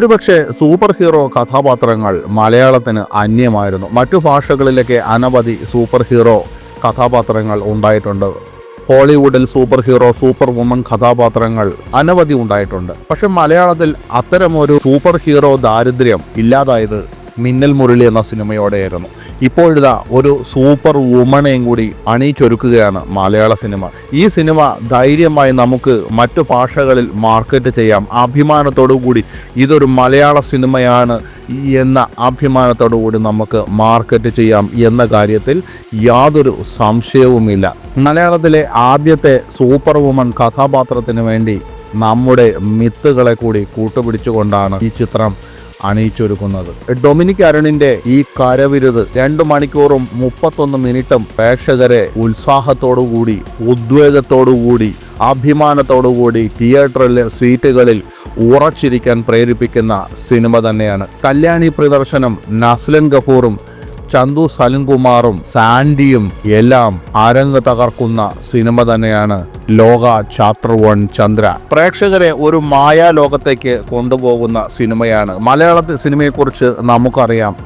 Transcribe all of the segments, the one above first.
ഒരുപക്ഷെ super hero കഥാപാത്രങ്ങൾ മലയാളത്തിന് അന്യമായിരുന്നു. മറ്റു ഭാഷകളിലൊക്കെ അനവധി സൂപ്പർ ഹീറോ കഥാപാത്രങ്ങൾ ഉണ്ടായിട്ടുണ്ട്. ഹോളിവുഡിൽ സൂപ്പർ ഹീറോ സൂപ്പർ വുമൺ കഥാപാത്രങ്ങൾ അനവധി ഉണ്ടായിട്ടുണ്ട്. പക്ഷെ മലയാളത്തിൽ അത്തരമൊരു സൂപ്പർ ഹീറോ ദാരിദ്ര്യം ഇല്ലാതായത് മിന്നൽ മുരളി എന്ന സിനിമയോടെയായിരുന്നു. ഇപ്പോഴിതാ ഒരു സൂപ്പർ വുമണേയും കൂടി അണിയിച്ചൊരുക്കുകയാണ് മലയാള സിനിമ. ഈ സിനിമ ധൈര്യമായി നമുക്ക് മറ്റു ഭാഷകളിൽ മാർക്കറ്റ് ചെയ്യാം. അഭിമാനത്തോടു കൂടി ഇതൊരു മലയാള സിനിമയാണ് എന്ന അഭിമാനത്തോടു കൂടി നമുക്ക് മാർക്കറ്റ് ചെയ്യാം എന്ന കാര്യത്തിൽ യാതൊരു സംശയവുമില്ല. മലയാളത്തിലെ ആദ്യത്തെ സൂപ്പർ വുമൺ കഥാപാത്രത്തിന് വേണ്ടി നമ്മുടെ മിത്തുകളെ കൂടി കൂട്ടുപിടിച്ചുകൊണ്ടാണ് ഈ ചിത്രം അണിയിച്ചൊരുക്കുന്നത്. ഡൊമിനിക് അരുണിന്റെ ഈ കരവിരുത് രണ്ടു മണിക്കൂറും മുപ്പത്തൊന്ന് മിനിറ്റും പ്രേക്ഷകരെ ഉത്സാഹത്തോടുകൂടി ഉദ്വേഗത്തോടുകൂടി അഭിമാനത്തോടുകൂടി തിയേറ്ററിലെ സീറ്റുകളിൽ ഉറച്ചിരിക്കാൻ പ്രേരിപ്പിക്കുന്ന സിനിമ തന്നെയാണ്. കല്യാണി പ്രദർശനം നസ്ലൻ കപൂറും ചന്തു സലിംകുമാറും സാൻഡിയും എല്ലാം അരങ്ങ് തകർക്കുന്ന സിനിമ തന്നെയാണ് ലോക ചാപ്റ്റർ വൺ ചന്ദ്ര. പ്രേക്ഷകരെ ഒരു മായാ ലോകത്തേക്ക് കൊണ്ടുപോകുന്ന സിനിമയാണ്. മലയാളത്തിൽ സിനിമയെക്കുറിച്ച് നമുക്കറിയാം.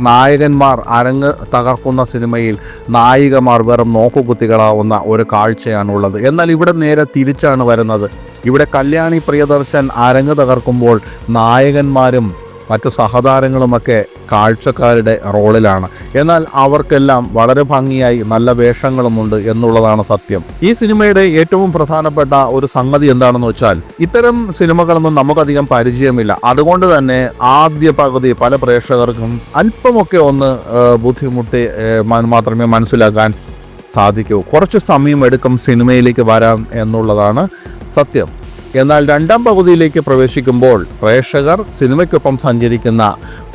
നായകന്മാർ അരങ്ങ് തകർക്കുന്ന സിനിമയിൽ നായികമാർ വെറും നോക്കുകുത്തികളാവുന്ന ഒരു കാഴ്ചയാണുള്ളത്. എന്നാൽ ഇവിടെ നേരെ തിരിച്ചാണ് വരുന്നത്. ഇവിടെ കല്യാണി പ്രിയദർശൻ അരങ്ങ് തകർക്കുമ്പോൾ നായകന്മാരും മറ്റു സഹതാരങ്ങളുമൊക്കെ കാഴ്ചക്കാരുടെ റോളിലാണ്. എന്നാൽ അവർക്കെല്ലാം വളരെ ഭംഗിയായി നല്ല വേഷങ്ങളുമുണ്ട് എന്നുള്ളതാണ് സത്യം. ഈ സിനിമയുടെ ഏറ്റവും പ്രധാനപ്പെട്ട ഒരു സംഗതി എന്താണെന്ന് വെച്ചാൽ ഇത്തരം സിനിമകളൊന്നും നമുക്കധികം പരിചയമില്ല. അതുകൊണ്ട് തന്നെ ആദ്യ പകുതി പല പ്രേക്ഷകർക്കും അല്പമൊക്കെ ഒന്ന് ബുദ്ധിമുട്ടി മാത്രമേ മനസ്സിലാക്കാൻ സാധിക്കൂ. കുറച്ച് സമയം എടുക്കും സിനിമയിലേക്ക് വരാം എന്നുള്ളതാണ് സത്യം. എന്നാൽ രണ്ടാം പകുതിയിലേക്ക് പ്രവേശിക്കുമ്പോൾ പ്രേക്ഷകർ സിനിമയ്ക്കൊപ്പം സഞ്ചരിക്കുന്ന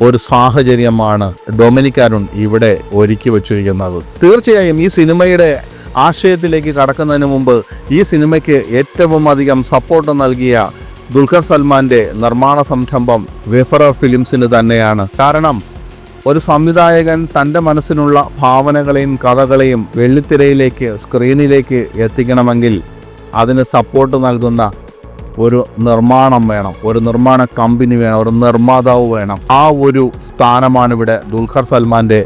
ഒരു സാഹചര്യമാണ് ഡൊമിനിക് അരുൺ ഇവിടെ ഒരുക്കി വച്ചിരിക്കുന്നത്. തീർച്ചയായും ഈ സിനിമയുടെ ആശയത്തിലേക്ക് കടക്കുന്നതിന് മുമ്പ് ഈ സിനിമയ്ക്ക് ഏറ്റവും അധികം സപ്പോർട്ട് നൽകിയ ദുൽഖർ സൽമാന്റെ നിർമ്മാണ സംരംഭം വെഫറ ഫിലിംസിന് തന്നെയാണ്. കാരണം ഒരു സംവിധായകൻ തന്റെ മനസ്സിനുള്ള ഭാവനകളെയും കഥകളെയും വെള്ളിത്തിരയിലേക്ക് സ്ക്രീനിലേക്ക് എത്തിക്കണമെങ്കിൽ അതിന് സപ്പോർട്ട് നൽകുന്ന ഒരു നിർമ്മാണം വേണം ഒരു നിർമ്മാണ കമ്പനി വേണം ഒരു നിർമ്മാതാവ് വേണം. ആ ഒരു സ്ഥാനമാണ് ഇവിടെ ദുൽഖർ സൽമാന്റെ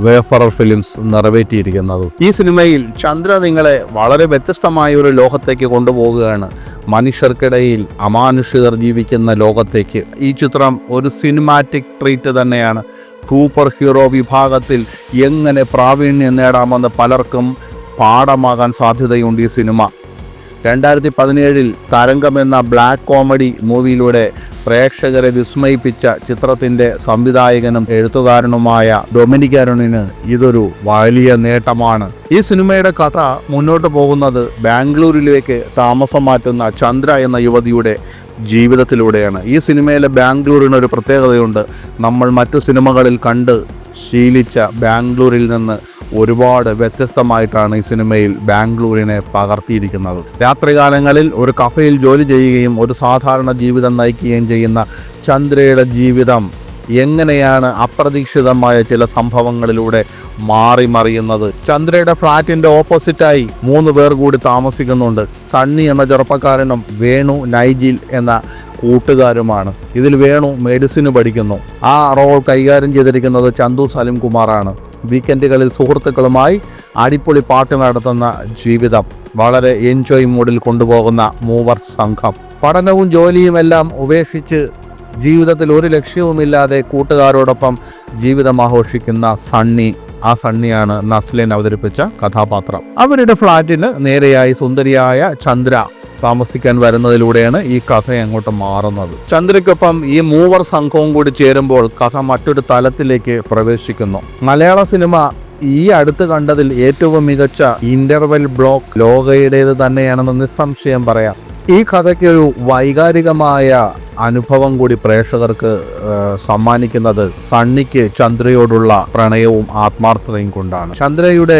വേഫറർ ഫിലിംസ് നിറവേറ്റിയിരിക്കുന്നത്. ഈ സിനിമയിൽ ചന്ദ്ര നിങ്ങളെ വളരെ വ്യത്യസ്തമായ ഒരു ലോകത്തേക്ക് കൊണ്ടുപോവുകയാണ്. മനുഷ്യർക്കിടയിൽ അമാനുഷികർ ജീവിക്കുന്ന ലോകത്തേക്ക്. ഈ ചിത്രം ഒരു സിനിമാറ്റിക് ട്രീറ്റ് തന്നെയാണ്. സൂപ്പർ ഹീറോ വിഭാഗത്തിൽ എങ്ങനെ പ്രാവീണ്യം നേടാമെന്ന് പലർക്കും പാഠമാകാൻ സാധ്യതയുണ്ട് ഈ സിനിമ. രണ്ടായിരത്തി പതിനേഴിൽ തരംഗം എന്ന ബ്ലാക്ക് കോമഡി മൂവിയിലൂടെ പ്രേക്ഷകരെ വിസ്മയിപ്പിച്ച ചിത്രത്തിന്റെ സംവിധായകനും എഴുത്തുകാരനുമായ ഡൊമിനിക് അരുണിന് ഇതൊരു വലിയ നേട്ടമാണ്. ഈ സിനിമയുടെ കഥ മുന്നോട്ട് പോകുന്നത് ബാംഗ്ലൂരിലേക്ക് താമസം മാറ്റുന്ന ചന്ദ്ര എന്ന യുവതിയുടെ ജീവിതത്തിലൂടെയാണ്. ഈ സിനിമയിലെ ബാംഗ്ലൂരിന് ഒരു പ്രത്യേകതയുണ്ട്. നമ്മൾ മറ്റു സിനിമകളിൽ കണ്ട് ശീലിച്ച ബാംഗ്ലൂരിൽ നിന്ന് ഒരുപാട് വ്യത്യസ്തമായിട്ടാണ് ഈ സിനിമയിൽ ബാംഗ്ലൂരിനെ പകർത്തിയിരിക്കുന്നത്. രാത്രികാലങ്ങളിൽ ഒരു കഫയിൽ ജോലി ചെയ്യുകയും ഒരു സാധാരണ ജീവിതം നയിക്കുകയും ചെയ്യുന്ന ചന്ദ്രയുടെ ജീവിതം എങ്ങനെയാണ് അപ്രതീക്ഷിതമായ ചില സംഭവങ്ങളിലൂടെ മാറി മറിയുന്നത്? ചന്ദ്രയുടെ ഫ്ലാറ്റിന്റെ ഓപ്പോസിറ്റായി മൂന്ന് പേർ കൂടി താമസിക്കുന്നുണ്ട്. സണ്ണി എന്ന ചെറുപ്പക്കാരനും വേണു നൈജിൽ എന്ന കൂട്ടുകാരുമാണ്. ഇതിൽ വേണു മെഡിസിന് പഠിക്കുന്നു. ആ റോൾ കൈകാര്യം ചെയ്തിരിക്കുന്നത് ചന്തു സലിം കുമാറാണ് വീക്കെൻഡുകളിൽ സുഹൃത്തുക്കളുമായി അടിപൊളി പാട്ട് നടത്തുന്ന ജീവിതം. വളരെ എൻജോയ് മൂഡിൽ കൊണ്ടുപോകുന്ന മൂവർ സംഘം. പഠനവും ജോലിയുമെല്ലാം ഉപേക്ഷിച്ച് ജീവിതത്തിൽ ഒരു ലക്ഷ്യവുമില്ലാതെ കൂട്ടുകാരോടൊപ്പം ജീവിതം ആഘോഷിക്കുന്ന സണ്ണി. ആ സണ്ണിയാണ് നസ്ലിൻ അവതരിപ്പിച്ച കഥാപാത്രം. അവരുടെ ഫ്ലാറ്റിന് നേരെയായി സുന്ദരിയായ ചന്ദ്ര. താമസിക്കാൻ വരുന്നതിലൂടെയാണ് ഈ കഥ അങ്ങോട്ട് മാറുന്നത്. ചന്ദ്രയ്ക്കൊപ്പം ഈ മൂവർ സംഘവും കൂടി ചേരുമ്പോൾ കഥ മറ്റൊരു തലത്തിലേക്ക് പ്രവേശിക്കുന്നു. മലയാള സിനിമ ഈ അടുത്ത് കണ്ടതിൽ ഏറ്റവും മികച്ച ഇന്റർവെൽ ബ്ലോക്ക് ലോകയുടേത് തന്നെയാണെന്ന് നിസ്സംശയം പറയാം. ഈ കഥയ്ക്ക് ഒരു വൈകാരികമായ അനുഭവം കൂടി പ്രേക്ഷകർക്ക് സമ്മാനിക്കുന്നത് സണ്ണിക്ക് ചന്ദ്രയോടുള്ള പ്രണയവും ആത്മാർത്ഥതയും കൊണ്ടാണ്. ചന്ദ്രയുടെ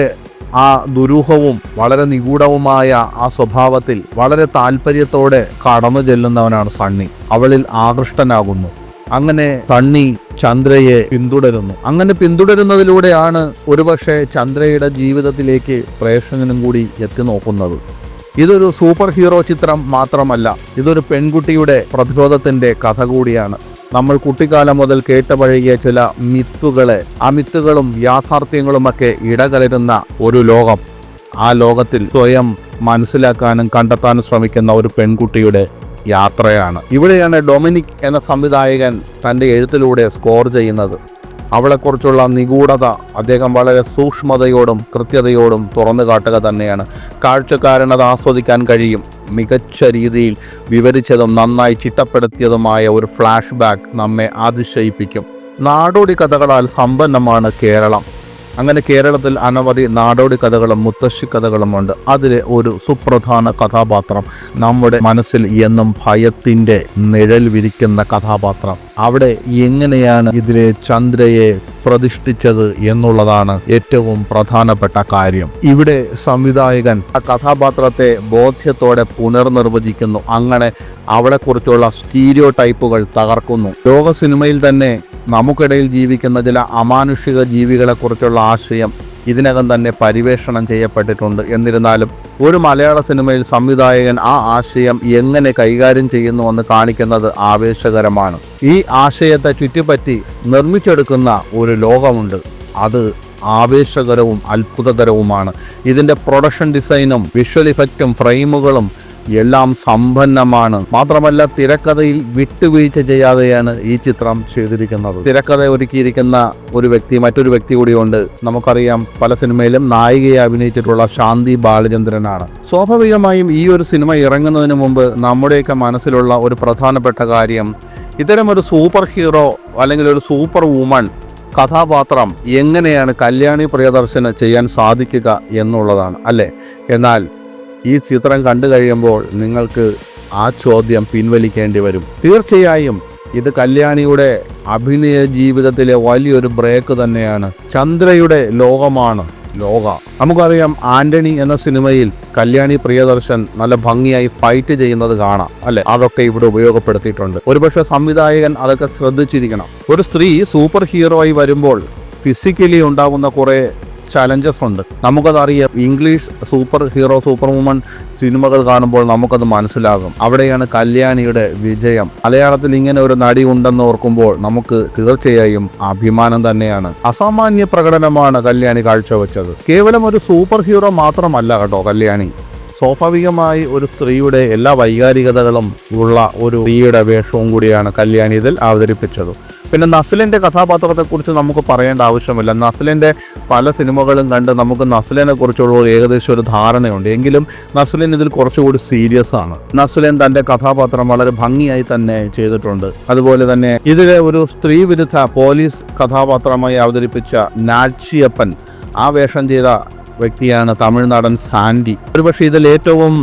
ആ ദുരൂഹവും വളരെ നിഗൂഢവുമായ ആ സ്വഭാവത്തിൽ വളരെ താല്പര്യത്തോടെ കടന്നു ചെല്ലുന്നവനാണ് സണ്ണി. അവളിൽ ആകൃഷ്ടനാകുന്നു. അങ്ങനെ സണ്ണി ചന്ദ്രയെ പിന്തുടരുന്നു. അങ്ങനെ പിന്തുടരുന്നതിലൂടെയാണ് ഒരുപക്ഷെ ചന്ദ്രയുടെ ജീവിതത്തിലേക്ക് പ്രേക്ഷകനും കൂടി എത്തി നോക്കുന്നത്. ഇതൊരു സൂപ്പർ ഹീറോ ചിത്രം മാത്രമല്ല ഇതൊരു പെൺകുട്ടിയുടെ പ്രതിരോധത്തിന്റെ കഥ കൂടിയാണ്. നമ്മൾ കുട്ടിക്കാലം മുതൽ കേട്ടുപഴകിയ ചില മിത്തുകളെ ആ മിത്തുകളും യാഥാർത്ഥ്യങ്ങളുമൊക്കെ ഇടകലരുന്ന ഒരു ലോകം. ആ ലോകത്തിൽ സ്വയം മനസ്സിലാക്കാനും കണ്ടെത്താനും ശ്രമിക്കുന്ന ഒരു പെൺകുട്ടിയുടെ യാത്രയാണ്. ഇവിടെയാണ് ഡൊമിനിക് എന്ന സംവിധായകൻ തന്റെ എഴുത്തിലൂടെ സ്കോർ ചെയ്യുന്നത്. അവളെക്കുറിച്ചുള്ള നിഗൂഢത അദ്ദേഹം വളരെ സൂക്ഷ്മതയോടും കൃത്യതയോടും തുറന്നു കാട്ടുക തന്നെയാണ്. കാഴ്ചക്കാരനത് ആസ്വദിക്കാൻ കഴിയും. മികച്ച രീതിയിൽ വിവരിച്ചതും നന്നായി ചിട്ടപ്പെടുത്തിയതുമായ ഒരു ഫ്ലാഷ് ബാക്ക് നമ്മെ അതിശയിപ്പിക്കും. നാടോടി കഥകളാൽ സമ്പന്നമാണ് കേരളം. അങ്ങനെ കേരളത്തിൽ അനവധി നാടോടി കഥകളും മുത്തശ്ശി കഥകളും ഉണ്ട്. അതിലെ ഒരു സുപ്രധാന കഥാപാത്രം നമ്മുടെ മനസ്സിൽ എന്നും ഭയത്തിന്റെ നിഴൽ വിരിക്കുന്ന കഥാപാത്രം. അവിടെ എങ്ങനെയാണ് ഇതിലെ ചന്ദ്രയെ പ്രതിഷ്ഠിച്ചത് എന്നുള്ളതാണ് ഏറ്റവും പ്രധാനപ്പെട്ട കാര്യം. ഇവിടെ സംവിധായകൻ ആ കഥാപാത്രത്തെ ബോധ്യത്തോടെ പുനർനിർവചിക്കുന്നു. അങ്ങനെ അവളെക്കുറിച്ചുള്ള സ്റ്റീരിയോ ടൈപ്പുകൾ തകർക്കുന്നു. ലോക സിനിമയിൽ തന്നെ നമുക്കിടയിൽ ജീവിക്കുന്ന ചില അമാനുഷിക ജീവികളെക്കുറിച്ചുള്ള ആശയം ഇതിനകം തന്നെ പരിവേഷണം ചെയ്യപ്പെട്ടിട്ടുണ്ട്. എന്നിരുന്നാലും ഒരു മലയാള സിനിമയിൽ സംവിധായകൻ ആ ആശയം എങ്ങനെ കൈകാര്യം ചെയ്യുന്നു എന്ന് കാണിക്കുന്നത് ആവേശകരമാണ്. ഈ ആശയത്തെ ചുറ്റിപ്പറ്റി നിർമ്മിച്ചെടുക്കുന്ന ഒരു ലോകമുണ്ട്. അത് ആവേശകരവും അത്ഭുതകരവുമാണ്. ഇതിന്റെ പ്രൊഡക്ഷൻ ഡിസൈനും വിഷ്വൽ ഇഫക്റ്റും ഫ്രെയിമുകളും എല്ലാം സമ്പന്നമാണ്. മാത്രമല്ല തിരക്കഥയിൽ വിട്ടുവീഴ്ച ചെയ്യാതെയാണ് ഈ ചിത്രം ചെയ്തിരിക്കുന്നത്. തിരക്കഥ ഒരുക്കിയിരിക്കുന്ന ഒരു വ്യക്തി മറ്റൊരു വ്യക്തി കൂടിയുണ്ട്. നമുക്കറിയാം പല സിനിമയിലും നായികയെ അഭിനയിച്ചിട്ടുള്ള ശാന്തി ബാലചന്ദ്രനാണ്. സ്വാഭാവികമായും ഈ ഒരു സിനിമ ഇറങ്ങുന്നതിന് മുമ്പ് നമ്മുടെയൊക്കെ മനസ്സിലുള്ള ഒരു പ്രധാനപ്പെട്ട കാര്യം ഇത്തരം ഒരു സൂപ്പർ ഹീറോ അല്ലെങ്കിൽ ഒരു സൂപ്പർ വുമൺ കഥാപാത്രം എങ്ങനെയാണ് കല്യാണി പ്രിയദർശന് ചെയ്യാൻ സാധിക്കുക എന്നുള്ളതാണ് അല്ലേ? എന്നാൽ ഈ ചിത്രം കണ്ടു കഴിയുമ്പോൾ നിങ്ങൾക്ക് ആ ചോദ്യം പിൻവലിക്കേണ്ടി വരും. തീർച്ചയായും ഇത് കല്യാണിയുടെ അഭിനയ ജീവിതത്തിലെ വലിയൊരു ബ്രേക്ക് തന്നെയാണ്. ചന്ദ്രയുടെ ലോകമാണ് ലോക. നമുക്കറിയാം ആന്റണി എന്ന സിനിമയിൽ കല്യാണി പ്രിയദർശൻ നല്ല ഭംഗിയായി ഫൈറ്റ് ചെയ്യുന്നത് കാണാം അല്ലെ? അതൊക്കെ ഇവിടെ ഉപയോഗപ്പെടുത്തിയിട്ടുണ്ട്. ഒരുപക്ഷെ സംവിധായകൻ അതൊക്കെ ശ്രദ്ധിച്ചിരിക്കണം. ഒരു സ്ത്രീ സൂപ്പർ ഹീറോ ആയി വരുമ്പോൾ ഫിസിക്കലി ഉണ്ടാവുന്ന കുറേ ചലഞ്ചസ് ഉണ്ട്. നമുക്കതറിയാം English super hero super woman സിനിമകൾ കാണുമ്പോൾ നമുക്കത് മനസ്സിലാകും. അവിടെയാണ് കല്യാണിയുടെ വിജയം. മലയാളത്തിൽ ഇങ്ങനെ ഒരു നടി ഉണ്ടെന്ന് ഓർക്കുമ്പോൾ നമുക്ക് തീർച്ചയായും അഭിമാനം തന്നെയാണ്. അസാമാന്യ പ്രകടനമാണ് കല്യാണി കാഴ്ചവെച്ചത്. കേവലം ഒരു സൂപ്പർ ഹീറോ മാത്രമല്ല കേട്ടോ കല്യാണി. സ്വാഭാവികമായി ഒരു സ്ത്രീയുടെ എല്ലാ വൈകാരികതകളും ഉള്ള ഒരു സ്ത്രീയുടെ വേഷവും കൂടിയാണ് കല്യാണി ഇതിൽ അവതരിപ്പിച്ചത്. പിന്നെ നസ്ലിന്റെ കഥാപാത്രത്തെക്കുറിച്ച് നമുക്ക് പറയേണ്ട ആവശ്യമില്ല. നസ്ലിന്റെ പല സിനിമകളും കണ്ട് നമുക്ക് നസ്ലിനെ കുറിച്ചുള്ള ഒരു ഏകദേശം ഒരു ധാരണയുണ്ട്. എങ്കിലും നസ്ലിൻ ഇതിൽ കുറച്ചുകൂടി സീരിയസ് ആണ്. നസ്ലിൻ തന്റെ കഥാപാത്രം വളരെ ഭംഗിയായി തന്നെ ചെയ്തിട്ടുണ്ട്. അതുപോലെ തന്നെ ഇതിലെ ഒരു സ്ത്രീ വിരുദ്ധ പോലീസ് കഥാപാത്രമായി അവതരിപ്പിച്ച നാച്ചിയപ്പൻ ആ വേഷം ചെയ്ത വ്യക്തിയാണ് തമിഴ്നാടൻ സാൻഡി. ഒരുപക്ഷെ ഇതിൽ ഏറ്റവും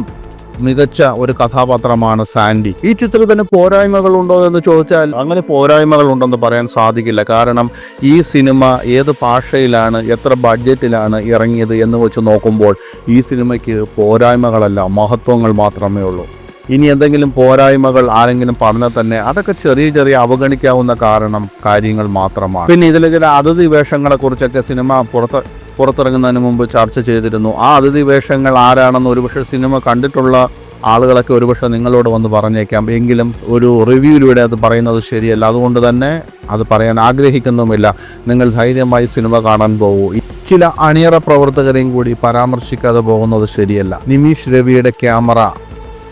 മികച്ച ഒരു കഥാപാത്രമാണ് സാൻഡി. ഈ ചിത്രത്തിന് പോരായ്മകളുണ്ടോ എന്ന് ചോദിച്ചാൽ അങ്ങനെ പോരായ്മകൾ ഉണ്ടെന്ന് പറയാൻ സാധിക്കില്ല. കാരണം ഈ സിനിമ ഏത് ഭാഷയിലാണ് എത്ര ബഡ്ജറ്റിലാണ് ഇറങ്ങിയത് എന്ന് വെച്ച് നോക്കുമ്പോൾ ഈ സിനിമയ്ക്ക് പോരായ്മകളല്ല മഹത്വങ്ങൾ മാത്രമേ ഉള്ളൂ. ഇനി എന്തെങ്കിലും പോരായ്മകൾ ആരെങ്കിലും പറഞ്ഞാൽ തന്നെ അതൊക്കെ ചെറിയ ചെറിയ അവഗണിക്കാവുന്ന കാരണം കാര്യങ്ങൾ മാത്രമാണ്. പിന്നെ ഇതിലെ ചില അതിഥി വേഷങ്ങളെ കുറിച്ചൊക്കെ സിനിമ പുറത്ത് പുറത്തിറങ്ങുന്നതിന് മുമ്പ് ചർച്ച ചെയ്തിരുന്നു. ആ അതിഥി വേഷങ്ങൾ ആരാണെന്ന് ഒരുപക്ഷെ സിനിമ കണ്ടിട്ടുള്ള ആളുകളൊക്കെ ഒരുപക്ഷെ നിങ്ങളോട് വന്ന് പറഞ്ഞേക്കാം. എങ്കിലും ഒരു റിവ്യൂയിലൂടെ അത് പറയുന്നത് ശരിയല്ല. അതുകൊണ്ട് തന്നെ അത് പറയാൻ ആഗ്രഹിക്കുന്നുമില്ല. നിങ്ങൾ ധൈര്യമായി സിനിമ കാണാൻ പോകൂ. ചില അണിയറ പ്രവർത്തകരെയും കൂടി പരാമർശിക്കാതെ പോകുന്നത് ശരിയല്ല. നിമീഷ് രവിയുടെ ക്യാമറ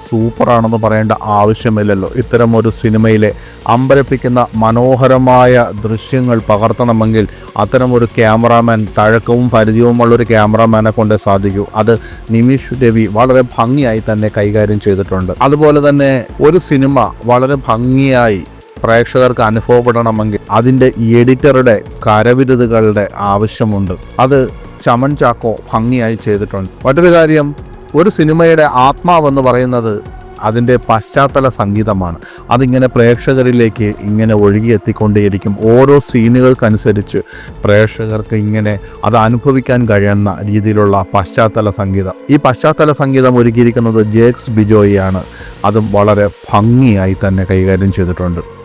സൂപ്പറാണെന്ന് പറയേണ്ട ആവശ്യമില്ലല്ലോ. ഇത്തരം ഒരു സിനിമയിലെ അമ്പരപ്പിക്കുന്ന മനോഹരമായ ദൃശ്യങ്ങൾ പകർത്തണമെങ്കിൽ അത്തരം ഒരു ക്യാമറാമാൻ തഴക്കവും പരിചയവുമുള്ള ഒരു ക്യാമറാമാനെ കൊണ്ട് സാധിക്കൂ. അത് നിമിഷ് രവി വളരെ ഭംഗിയായി തന്നെ കൈകാര്യം ചെയ്തിട്ടുണ്ട്. അതുപോലെ തന്നെ ഒരു സിനിമ വളരെ ഭംഗിയായി പ്രേക്ഷകർക്ക് അനുഭവപ്പെടണമെങ്കിൽ അതിന്റെ എഡിറ്ററുടെ കരവിരുതുകളുടെ ആവശ്യമുണ്ട്. അത് ചമൻ ചാക്കോ ഭംഗിയായി ചെയ്തിട്ടുണ്ട്. മറ്റൊരു കാര്യം ഒരു സിനിമയുടെ ആത്മാവെന്ന് പറയുന്നത് അതിന്റെ പശ്ചാത്തല സംഗീതമാണ്. അതിങ്ങനെ പ്രേക്ഷകരിലേക്ക് ഇങ്ങനെ ഒഴുകിയെത്തിക്കൊണ്ടേയിരിക്കും. ഓരോ സീനുകൾക്കനുസരിച്ച് പ്രേക്ഷകർക്ക് ഇങ്ങനെ അത് അനുഭവിക്കാൻ കഴിയുന്ന രീതിയിലുള്ള പശ്ചാത്തല സംഗീതം. ഈ പശ്ചാത്തല സംഗീതം ഒരുക്കിയിരിക്കുന്നത് ജേക്സ് ബിജോയിയാണ്. അതും വളരെ ഭംഗിയായി തന്നെ കൈകാര്യം ചെയ്തിട്ടുണ്ട്.